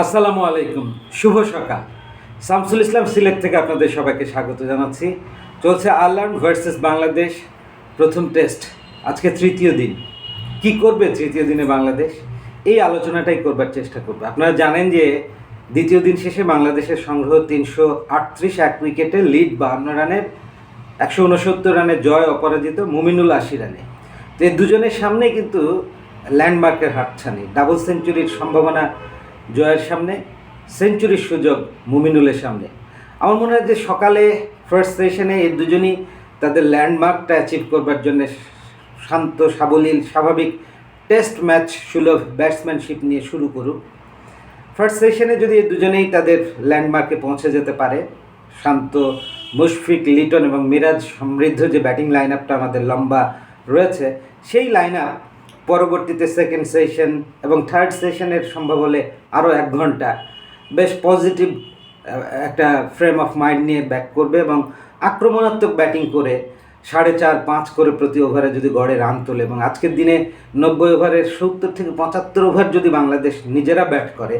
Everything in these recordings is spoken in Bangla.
আসসালামু আলাইকুম। শুভ সকাল। শামসুল ইসলাম সিলেট থেকে আপনাদের সবাইকে স্বাগত জানাচ্ছি। চলছে আয়ারল্যান্ড ভার্সেস বাংলাদেশ প্রথম টেস্ট, আজকে তৃতীয় দিন। কি করবে তৃতীয় দিনে বাংলাদেশ? এই আলোচনাটাই করবার চেষ্টা করবে। আপনারা জানেন যে দ্বিতীয় দিন শেষে বাংলাদেশের সংগ্রহ তিনশো আটত্রিশ এক উইকেটে লিড বাহান্ন রানের, একশো উনসত্তর রানের জয় অপরাজিত মুমিনুল আশি রানে। তো এই দুজনের সামনে কিন্তু ল্যান্ডমার্কের হাতছানি, ডাবল সেঞ্চুরির সম্ভাবনা জয়ের সামনে, সেঞ্চুরির সুযোগ মুমিনুলের সামনে। আমার মনে হয় যে সকালে ফার্স্ট সেশনে এই দুজনই তাদের ল্যান্ডমার্কটা অ্যাচিভ করবার জন্য শান্ত, সাবলীল, স্বাভাবিক টেস্ট ম্যাচ সুলভ ব্যাটসম্যানশিপ নিয়ে শুরু করুক। ফার্স্ট সেশনে যদি এই দুজনেই তাদের ল্যান্ডমার্কে পৌঁছে যেতে পারে, শান্ত, মুশফিক, লিটন এবং মিরাজ সমৃদ্ধ যে ব্যাটিং লাইন আপটা আমাদের লম্বা রয়েছে, সেই লাইন আপ পরবর্তীতে সেকেন্ড সেশন এবং থার্ড সেশনের সম্ভব হলে আরও এক ঘণ্টা। বেশ পজিটিভ একটা ফ্রেম অফ মাইন্ড নিয়ে ব্যাক করবে এবং আক্রমণাত্মক ব্যাটিং করে সাড়ে চার, পাঁচ করে প্রতি ওভারে যদি গড়ে রান তোলে এবং আজকের দিনে নব্বই ওভারের সত্তর থেকে পঁচাত্তর ওভার যদি বাংলাদেশ নিজেরা ব্যাট করে,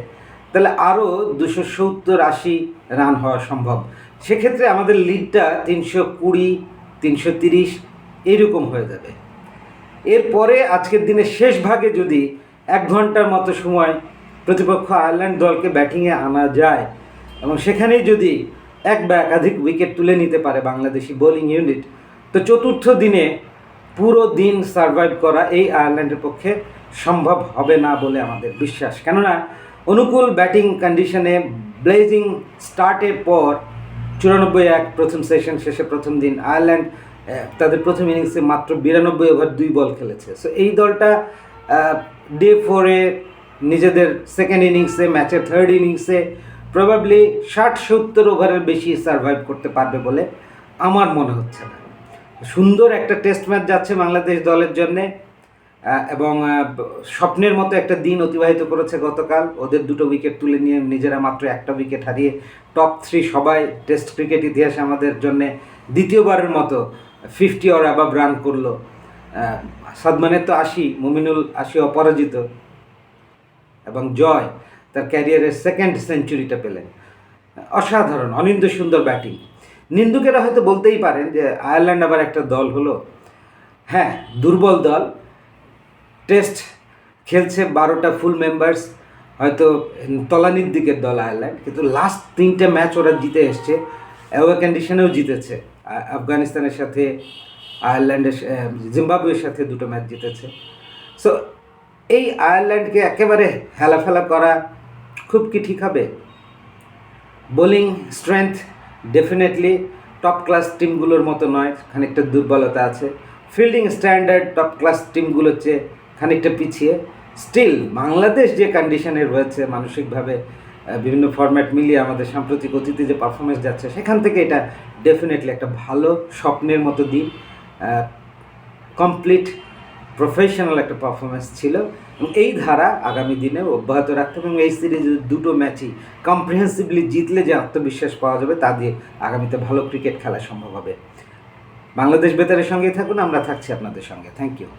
তাহলে আরও দুশো সত্তর আশি রান হওয়া সম্ভব। সেক্ষেত্রে আমাদের লিডটা তিনশো কুড়ি, তিনশো তিরিশ এইরকম হয়ে যাবে। এরপরে আজকের দিনের শেষ ভাগে যদি এক ঘণ্টার মতো সময় প্রতিপক্ষ আয়ারল্যান্ড দলকে ব্যাটিংয়ে আনা যায়, এবং সেখানেই যদি এক বা একাধিক উইকেট তুলে নিতে পারে বাংলাদেশি বোলিং ইউনিট, তো চতুর্থ দিনে পুরো দিন সার্ভাইভ করা এই আয়ারল্যান্ডের পক্ষে সম্ভব হবে না বলে আমাদের বিশ্বাস। কেননা, অনুকূল ব্যাটিং কন্ডিশনে ব্লেজিং স্টার্টের পর চুরানব্বই এক প্রথম সেশন শেষে প্রথম দিন আয়ারল্যান্ড তাদের প্রথম ইনিংসে মাত্র বিরানব্বই ওভার দুই বল খেলেছে। সো এই দলটা ডে ফোরে নিজেদের সেকেন্ড ইনিংসে ম্যাচের থার্ড ইনিংসে প্রবাবলি ষাট সত্তর ওভারের বেশি সার্ভাইভ করতে পারবে বলে আমার মনে হচ্ছে না। সুন্দর একটা টেস্ট ম্যাচ যাচ্ছে বাংলাদেশ দলের জন্যে এবং স্বপ্নের মতো একটা দিন অতিবাহিত করেছে গতকাল। ওদের দুটো উইকেট তুলে নিয়ে নিজেরা মাত্র একটা উইকেট হারিয়ে টপ থ্রি সবাই টেস্ট ক্রিকেট ইতিহাসে আমাদের জন্য দ্বিতীয়বারের মতো ফিফটি অর অ্যাবাব রান করল। সাদমানের তো আশি, মুমিনুল আশি অপরাজিত। এবং জয় তার ক্যারিয়ারের সেকেন্ড সেঞ্চুরিটা পেলেন। অসাধারণ অনিন্দ সুন্দর ব্যাটিং নিন্দুকেরা হয়তো বলতেই পারেন যে আয়ারল্যান্ড আবার একটা দল হলো। হ্যাঁ দুর্বল দল। টেস্ট খেলছে বারোটা ফুল মেম্বার্স হয়তো তলানির দিকের দল আয়ারল্যান্ড। কিন্তু লাস্ট তিনটে ম্যাচ ওরা জিতে এসছে। অ্যাওয়ে কন্ডিশনেও জিতেছে। আফগানিস্তানের সাথে, আয়ারল্যান্ডের জিম্বাবুয়ের সাথে দুটো ম্যাচ জিতেছে। সো এই আয়ারল্যান্ডকে একেবারে হেলাফেলা করা খুব কি ঠিক হবে? Bowling strength definitely top class টিমগুলোর মতো নয়, খানিকটা দুর্বলতা আছে। ফিল্ডিং স্ট্যান্ডার্ড টপ ক্লাস টিমগুলোর চেয়ে খানিকটা পিছিয়ে। স্টিল বাংলাদেশ যে কন্ডিশনে রয়েছে মানসিকভাবে বিভিন্ন ফরম্যাট মিলিয়ে আমাদের সাম্প্রতিক অতীতে যে পারফরমেন্স যাচ্ছে, সেখান থেকে এটা ডেফিনেটলি একটা ভালো স্বপ্নের মতো দিন কমপ্লিট প্রফেশনাল একটা পারফরমেন্স ছিল এবং এই ধারা আগামী দিনে অব্যাহত রাখতে এবং এই সিরিজের দুটো ম্যাচই কম্প্রিহেন্সিভলি জিতলে যে আত্মবিশ্বাস পাওয়া যাবে তা দিয়ে আগামীতে ভালো ক্রিকেট খেলা সম্ভব হবে। বাংলাদেশ বেতারের সঙ্গে থাকুন, আমরা থাকছি আপনাদের সঙ্গে। Thank you